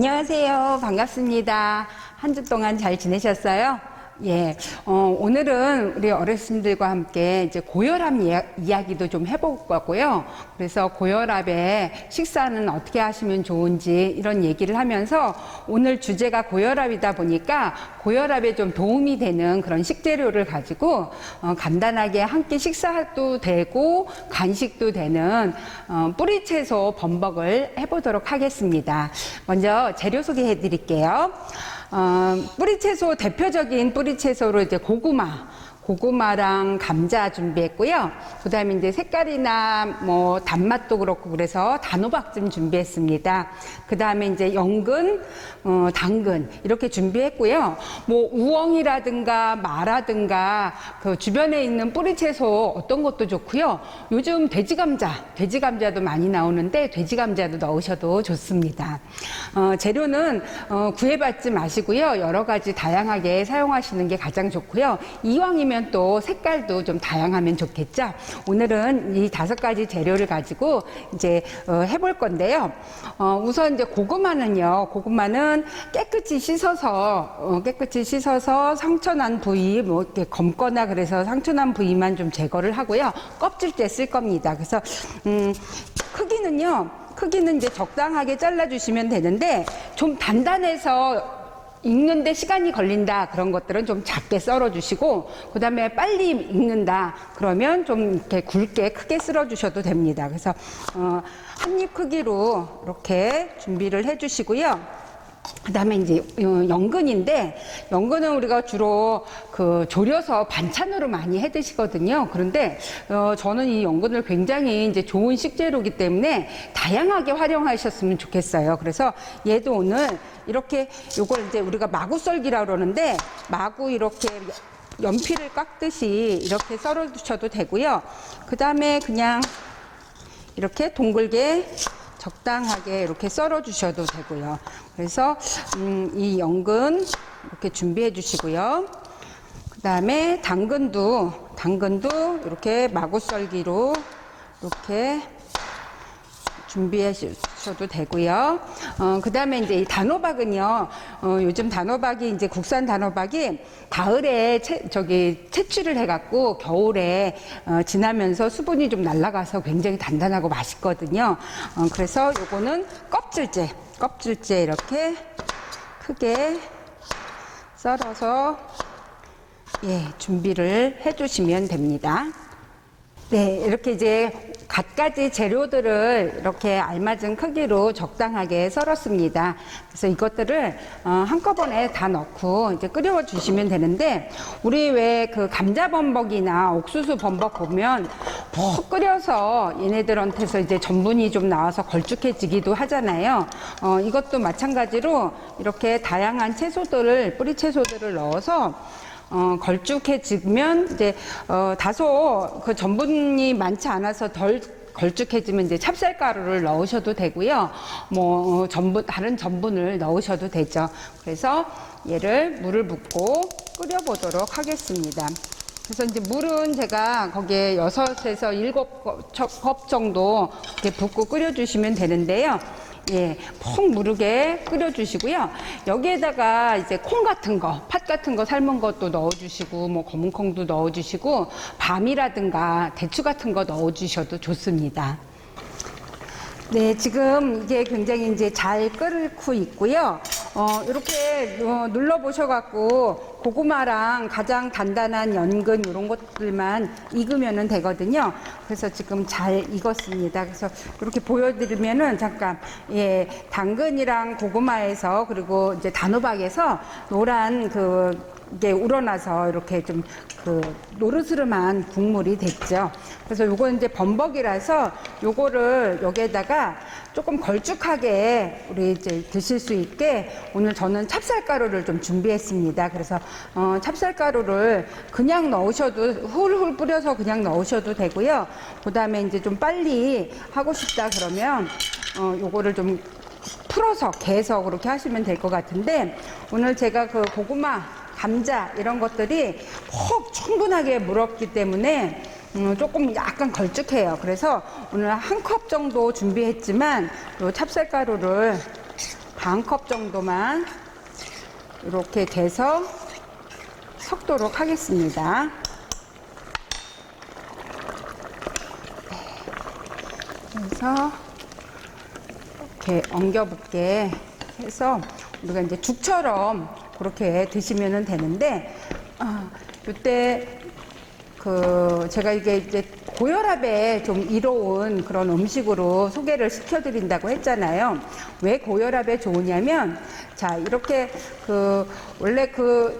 안녕하세요. 반갑습니다. 한 주 동안 잘 지내셨어요? 예, 어, 오늘은 우리 어르신들과 함께 이제 고혈압 이야- 이야기도 좀 해볼 거고요. 그래서 고혈압에 식사는 어떻게 하시면 좋은지 이런 얘기를 하면서 오늘 주제가 고혈압이다 보니까 고혈압에 좀 도움이 되는 그런 식재료를 가지고 어, 간단하게 한 끼 식사도 되고 간식도 되는 어, 뿌리채소 범벅을 해보도록 하겠습니다. 먼저 재료 소개해 드릴게요. 어, 뿌리 채소 대표적인 뿌리 채소로 이제 고구마, 고구마랑 감자 준비했고요. 그 다음에 이제 색깔이나 뭐 단맛도 그렇고 그래서 단호박 좀 준비했습니다. 그 다음에 이제 연근, 어, 당근 이렇게 준비했고요. 뭐 우엉이라든가 마라든가 그 주변에 있는 뿌리채소 어떤 것도 좋고요. 요즘 돼지 감자, 돼지 감자도 많이 나오는데 돼지 감자도 넣으셔도 좋습니다. 어, 재료는 어, 구애받지 마시고요. 여러 가지 다양하게 사용하시는 게 가장 좋고요. 이왕이면 또 색깔도 좀 다양하면 좋겠죠. 오늘은 이 다섯 가지 재료를 가지고 이제 어, 해볼 건데요. 어, 우선 이제 고구마는요. 고구마는 깨끗이 씻어서 어, 깨끗이 씻어서 상처난 부위 뭐 이렇게 검거나 그래서 상처난 부위만 좀 제거를 하고요. 껍질째 쓸 겁니다. 그래서 음, 크기는요. 크기는 이제 적당하게 잘라주시면 되는데 좀 단단해서 익는데 시간이 걸린다 그런 것들은 좀 작게 썰어 주시고 그다음에 빨리 익는다 그러면 좀 이렇게 굵게 크게 썰어 주셔도 됩니다. 그래서 어, 한입 크기로 이렇게 준비를 해 주시고요 그다음에 이제 어, 연근인데 연근은 우리가 주로 그 졸여서 반찬으로 많이 해 드시거든요. 그런데 어, 저는 이 연근을 굉장히 이제 좋은 식재료이기 때문에 다양하게 활용하셨으면 좋겠어요. 그래서 얘도 오늘 이렇게 요걸 이제 우리가 마구 썰기라 그러는데 마구 이렇게 연필을 깎듯이 이렇게 썰어 주셔도 되고요. 그다음에 그냥 이렇게 동글게 적당하게 이렇게 썰어 주셔도 되고요. 그래서 음, 이 연근 이렇게 준비해 주시고요. 그 다음에 당근도 당근도 이렇게 마구 썰기로 이렇게 준비해 주 셔도 되고요. 어, 그 다음에 이제 이 단호박은요, 어, 요즘 단호박이 이제 국산 단호박이 가을에 채, 저기 채취를 해갖고 겨울에 어, 지나면서 수분이 좀 날아가서 굉장히 단단하고 맛있거든요. 어, 그래서 요거는 껍질째, 껍질째 이렇게 크게 썰어서 예, 준비를 해 주시면 됩니다. 네, 이렇게 이제 갖가지 재료들을 이렇게 알맞은 크기로 적당하게 썰었습니다. 그래서 이것들을 어, 한꺼번에 다 넣고 이제 끓여 주시면 되는데 우리 왜 그 감자 범벅이나 옥수수 범벅 보면 푹 끓여서 얘네들한테서 이제 전분이 좀 나와서 걸쭉해지기도 하잖아요. 어, 이것도 마찬가지로 이렇게 다양한 채소들을 뿌리 채소들을 넣어서 어, 걸쭉해지면 이제 어, 다소 그 전분이 많지 않아서 덜 걸쭉해지면 이제 찹쌀가루를 넣으셔도 되고요. 뭐 어, 전분 다른 전분을 넣으셔도 되죠. 그래서 얘를 물을 붓고 끓여 보도록 하겠습니다. 그래서 이제 물은 제가 거기에 여섯에서 일곱 컵 정도 이렇게 붓고 끓여주시면 되는데요. 예, 푹 무르게 끓여주시고요. 여기에다가 이제 콩 같은 거, 팥 같은 거 삶은 것도 넣어주시고, 뭐 검은 콩도 넣어주시고, 밤이라든가 대추 같은 거 넣어주셔도 좋습니다. 네, 지금 이게 굉장히 이제 잘 끓고 있고요. 어, 이렇게 어, 눌러 보셔갖고 고구마랑 가장 단단한 연근 이런 것들만 익으면 되거든요. 그래서 지금 잘 익었습니다. 그래서 이렇게 보여드리면은 잠깐, 예, 당근이랑 고구마에서 그리고 이제 단호박에서 노란 그 이게 우러나서 이렇게 좀 그 노르스름한 국물이 됐죠. 그래서 요거 이제 범벅이라서 요거를 여기에다가 조금 걸쭉하게 우리 이제 드실 수 있게 오늘 저는 찹쌀가루를 좀 준비했습니다. 그래서 어, 찹쌀가루를 그냥 넣으셔도 훌훌 뿌려서 그냥 넣으셔도 되고요. 그다음에 이제 좀 빨리 하고 싶다 그러면 어, 요거를 좀 풀어서 개서 그렇게 하시면 될 것 같은데 오늘 제가 그 고구마 감자 이런 것들이 푹 충분하게 물었기 때문에 음, 조금 약간 걸쭉해요. 그래서 오늘 한 컵 정도 준비했지만 요 찹쌀가루를 반 컵 정도만 이렇게 돼서 섞도록 하겠습니다. 그래서 이렇게 엉겨붙게 해서 우리가 이제 죽처럼 그렇게 드시면 되는데 아, 이때 그 제가 이게 이제 고혈압에 좀 이로운 그런 음식으로 소개를 시켜드린다고 했잖아요. 왜 고혈압에 좋으냐면 자 이렇게 그 원래 그그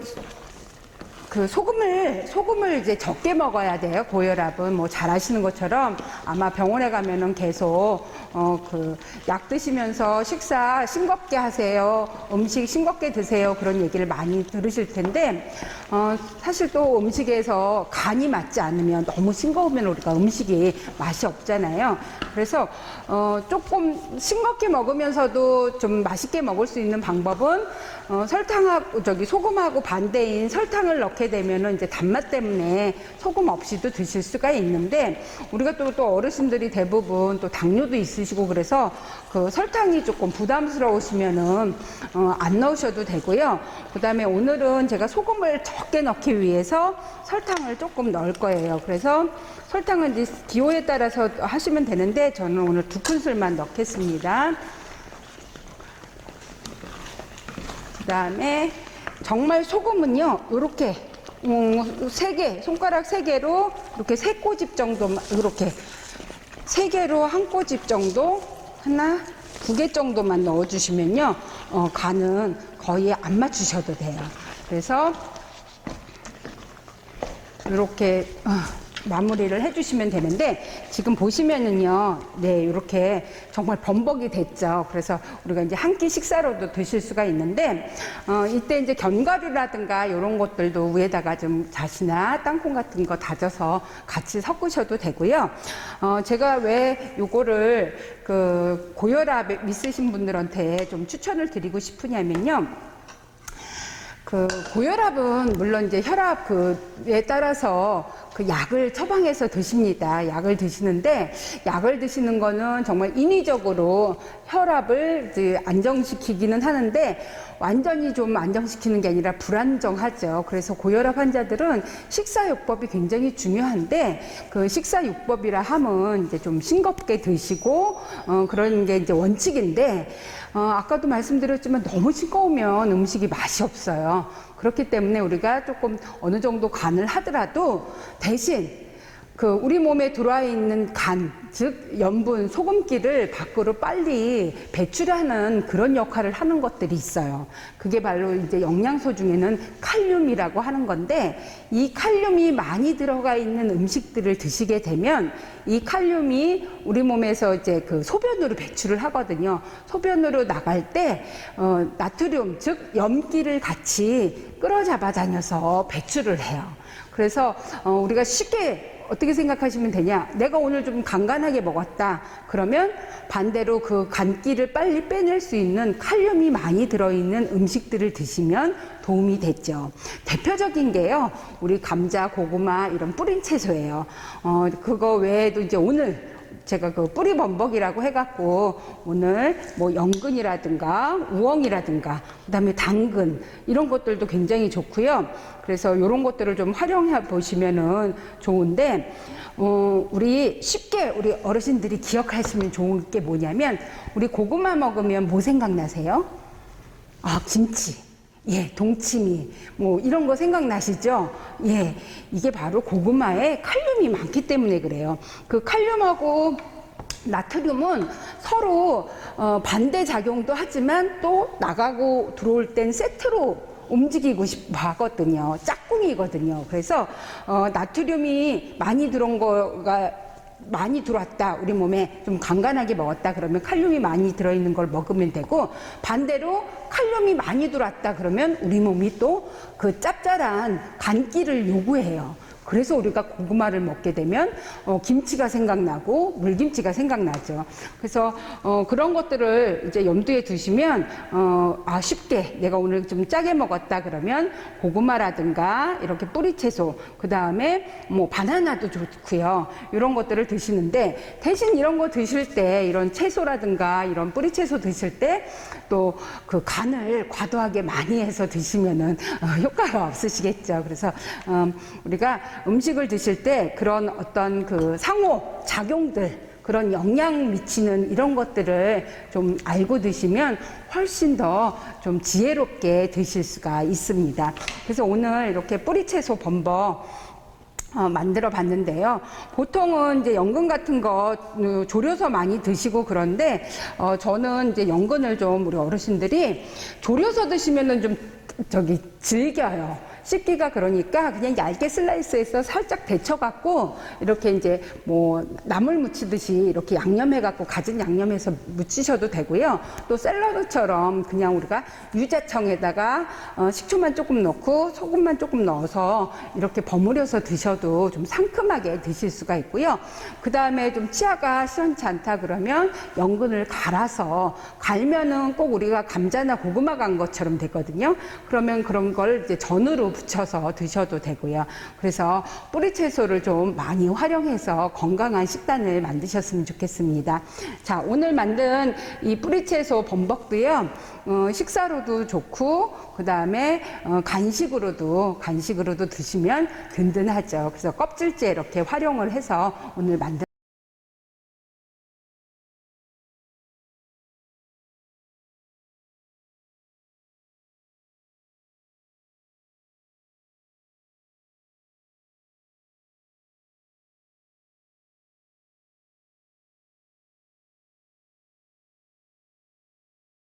소금을 소금을 이제 적게 먹어야 돼요. 고혈압은 뭐 잘 아시는 것처럼 아마 병원에 가면은 계속 어 그 약 드시면서 식사 싱겁게 하세요. 음식 싱겁게 드세요. 그런 얘기를 많이 들으실 텐데 어 사실 또 음식에서 간이 맞지 않으면 너무 싱거우면 우리가 음식이 맛이 없잖아요. 그래서 어 조금 싱겁게 먹으면서도 좀 맛있게 먹을 수 있는 방법은 어 설탕하고 저기 소금하고 반대인 설탕을 넣게 되면은 이제 단맛 때문에 소금 없이도 드실 수가 있는데 우리가 또, 또 어르신들이 대부분 또 당뇨도 있 으시고 그래서 그 설탕이 조금 부담스러우시면은 어, 안 넣으셔도 되고요. 그 다음에 오늘은 제가 소금을 적게 넣기 위해서 설탕을 조금 넣을 거예요. 그래서 설탕은 이제 기호에 따라서 하시면 되는데 저는 오늘 두 큰술만 넣겠습니다. 그 다음에 정말 소금은요, 이렇게 음, 세 개, 손가락 세 개로 이렇게 세 꼬집 정도, 이렇게 세 개로 한 꼬집 정도, 하나, 두 개 정도만 넣어주시면요, 어, 간은 거의 안 맞추셔도 돼요. 그래서 이렇게 어, 마무리를 해주시면 되는데 지금 보시면은요, 네 이렇게 정말 범벅이 됐죠. 그래서 우리가 이제 한 끼 식사로도 드실 수가 있는데 어, 이때 이제 견과류라든가 이런 것들도 위에다가 좀 잣이나 땅콩 같은 거 다져서 같이 섞으셔도 되고요. 어, 제가 왜 요거를 그 고혈압 있으신 분들한테 좀 추천을 드리고 싶으냐면요. 그 고혈압은 물론 이제 혈압 그에 따라서 그 약을 처방해서 드십니다. 약을 드시는데 약을 드시는 거는 정말 인위적으로 혈압을 이제 안정시키기는 하는데 완전히 좀 안정시키는 게 아니라 불안정하죠. 그래서 고혈압 환자들은 식사요법이 굉장히 중요한데 그 식사요법이라 함은 이제 좀 싱겁게 드시고 어 그런 게 이제 원칙인데 어, 아까도 말씀드렸지만 너무 싱거우면 음식이 맛이 없어요. 그렇기 때문에 우리가 조금 어느 정도 간을 하더라도 대신 그 우리 몸에 들어와 있는 간, 즉 염분, 소금기를 밖으로 빨리 배출하는 그런 역할을 하는 것들이 있어요. 그게 바로 이제 영양소 중에는 칼륨이라고 하는 건데 이 칼륨이 많이 들어가 있는 음식들을 드시게 되면 이 칼륨이 우리 몸에서 이제 그 소변으로 배출을 하거든요. 소변으로 나갈 때 어, 나트륨, 즉 염기를 같이 끌어잡아 다녀서 배출을 해요. 그래서 어, 우리가 쉽게 어떻게 생각하시면 되냐? 내가 오늘 좀 간간하게 먹었다. 그러면 반대로 그 간기를 빨리 빼낼 수 있는 칼륨이 많이 들어있는 음식들을 드시면 도움이 됐죠. 대표적인 게요. 우리 감자, 고구마 이런 뿌린 채소예요. 어, 그거 외에도 이제 오늘 제가 그 뿌리 범벅이라고 해갖고 오늘 뭐 연근이라든가 우엉이라든가 그다음에 당근 이런 것들도 굉장히 좋고요. 그래서 이런 것들을 좀 활용해 보시면은 좋은데 어, 우리 쉽게 우리 어르신들이 기억하시면 좋은 게 뭐냐면 우리 고구마 먹으면 뭐 생각나세요? 아 김치. 예, 동치미, 뭐, 이런 거 생각나시죠? 예, 이게 바로 고구마에 칼륨이 많기 때문에 그래요. 그 칼륨하고 나트륨은 서로 어, 반대 작용도 하지만 또 나가고 들어올 땐 세트로 움직이고 싶어 하거든요. 짝꿍이거든요. 그래서 어, 나트륨이 많이 들어온 거가 많이 들어왔다. 우리 몸에 좀 간간하게 먹었다 그러면 칼륨이 많이 들어있는 걸 먹으면 되고 반대로 칼륨이 많이 들어왔다 그러면 우리 몸이 또 그 짭짤한 간기를 요구해요 그래서 우리가 고구마를 먹게 되면 어, 김치가 생각나고 물김치가 생각나죠. 그래서 어, 그런 것들을 이제 염두에 두시면 어, 아 쉽게 내가 오늘 좀 짜게 먹었다 그러면 고구마라든가 이렇게 뿌리 채소 그 다음에 뭐 바나나도 좋고요. 이런 것들을 드시는데 대신 이런 거 드실 때 이런 채소라든가 이런 뿌리 채소 드실 때 또 그 간을 과도하게 많이 해서 드시면은 어, 효과가 없으시겠죠. 그래서 음, 우리가 음식을 드실 때 그런 어떤 그 상호 작용들 그런 영향 미치는 이런 것들을 좀 알고 드시면 훨씬 더 좀 지혜롭게 드실 수가 있습니다. 그래서 오늘 이렇게 뿌리채소 범벅 어, 만들어 봤는데요. 보통은 이제 연근 같은 거 어, 졸여서 많이 드시고 그런데 어, 저는 이제 연근을 좀 우리 어르신들이 졸여서 드시면은 좀 저기 질겨요. 씹기가 그러니까 그냥 얇게 슬라이스해서 살짝 데쳐갖고 이렇게 이제 뭐 나물 무치듯이 이렇게 양념해갖고 가진 양념해서 무치셔도 되고요. 또 샐러드처럼 그냥 우리가 유자청에다가 어, 식초만 조금 넣고 소금만 조금 넣어서 이렇게 버무려서 드셔도 좀 상큼하게 드실 수가 있고요. 그 다음에 좀 치아가 시원치 않다 그러면 연근을 갈아서 갈면은 꼭 우리가 감자나 고구마 간 것처럼 되거든요. 그러면 그런 걸 이제 전으로 부쳐서 드셔도 되고요. 그래서 뿌리 채소를 좀 많이 활용해서 건강한 식단을 만드셨으면 좋겠습니다. 자, 오늘 만든 이 뿌리 채소 범벅도요. 어, 식사로도 좋고 그 다음에 어, 간식으로도 간식으로도 드시면 든든하죠. 그래서 껍질째 이렇게 활용을 해서 오늘 만든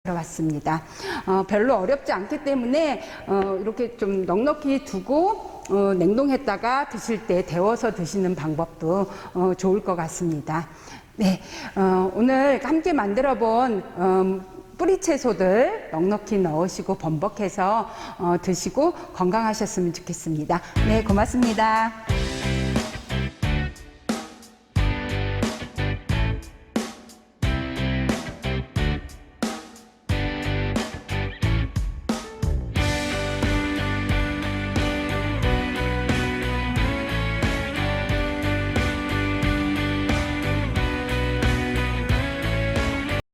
들어봤습니다. 어, 별로 어렵지 않기 때문에 어, 이렇게 좀 넉넉히 두고 어, 냉동했다가 드실 때 데워서 드시는 방법도 어, 좋을 것 같습니다. 네, 어, 오늘 함께 만들어 본 음, 뿌리 채소들 넉넉히 넣으시고 범벅해서 어, 드시고 건강하셨으면 좋겠습니다. 네, 고맙습니다.